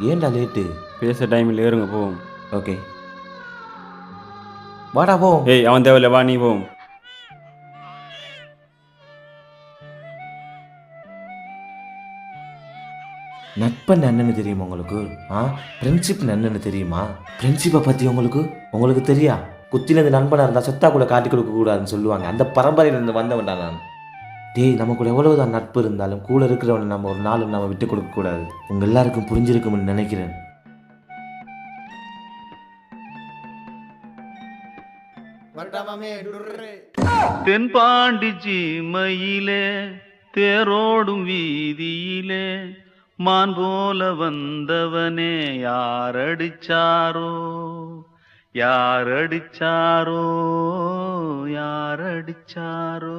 ஏன்டா லேட்டு பேச டைமில் ஏறுங்க போவோம். ஓகே வாடா போ. ஏய் அவன் தேவையில்ல வா நீ போவோம். நட்பன் என்னன்னு தெரியுமா உங்களுக்கு? ஆ? ஃப்ரெண்ட்ஷிப் என்னன்னு தெரியுமா? ஃப்ரெண்ட்ஷிப்பை பற்றி உங்களுக்கு? உங்களுக்கு தெரியா? குத்தினது நண்பனாக இருந்தால் செத்தா கூட காட்டி கொடுக்க கூடாதுன்னு சொல்லுவாங்க. அந்த பரம்பரையிலேருந்து வந்தவன்டா நான். டேய் நம்ம கூட எவ்வளவுதான் நட்பு இருந்தாலும் கூட இருக்கிறவனை நம்ம ஒரு நாளும் நம்ம விட்டு கொடுக்க கூடாது. உங்க எல்லாருக்கும் புரிஞ்சிருக்கும்னு நினைக்கிறேன். தென்பாண்டி சீமையிலே தேரோடும் வீதியிலே மான் போல வந்தவனே யாரடிச்சாரோ யாரடிச்சாரோ யாரடிச்சாரோ